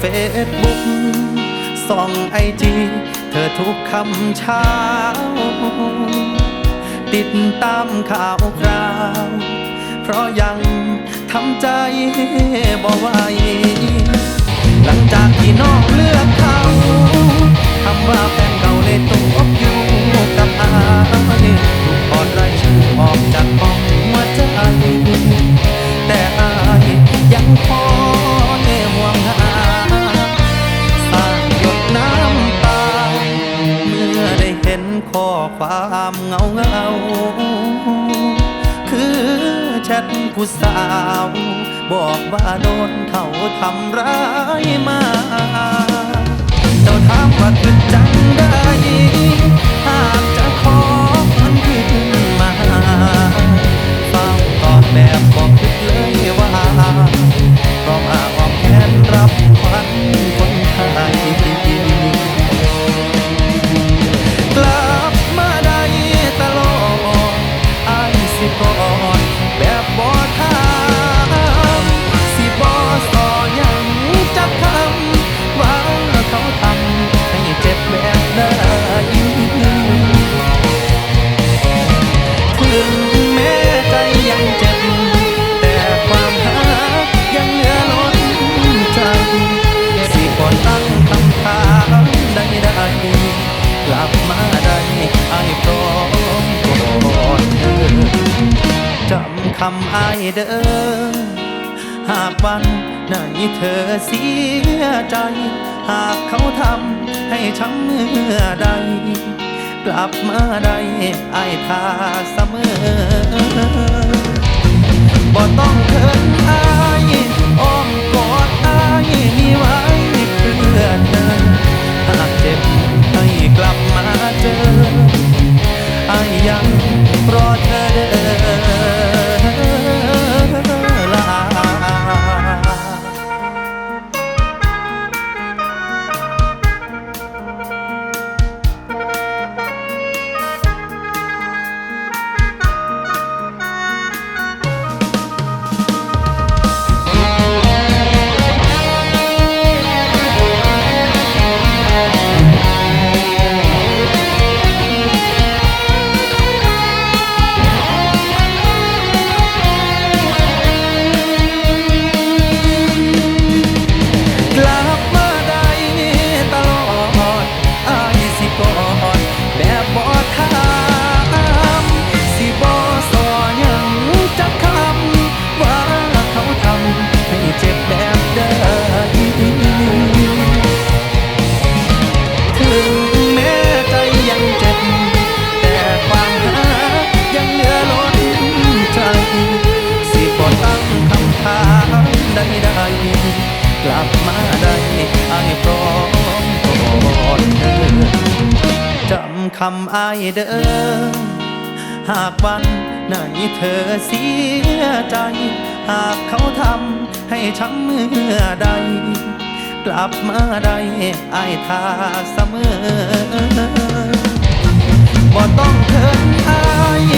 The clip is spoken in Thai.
เฟซบุ๊กส่องไอจีเธอทุกคำเช้า ติดตามข่าวคราว เพราะยังทำใจบ่ไหวหลังจากที่น้องเลือกเขาคำว่าแฟนเก่าเลยตกอยู่ เงาเงา คือแชทผู้สาว บอกว่าโดนเขาทำร้ายมา กลับมาได้ไอ้พร้อมกอดเธอจำคำไอ้เด้อหากวันไหนเธอเสียใจ หากเขาทำให้ช้ำเมื่อใด กลับมาได้ไอ้ทาเสมอบ่ต้องเขินอายอ้อมามใดๆกลับมาได้ไอ้ายพร้อมกอดเธอจำคำไอ้ายเด้อหากวันไหนเธอเสียใจ หากเขาทำให้ช้ำเมื่อใด กลับมาได้ไอ้ายทาเสมอบ่ต้องเขินอาย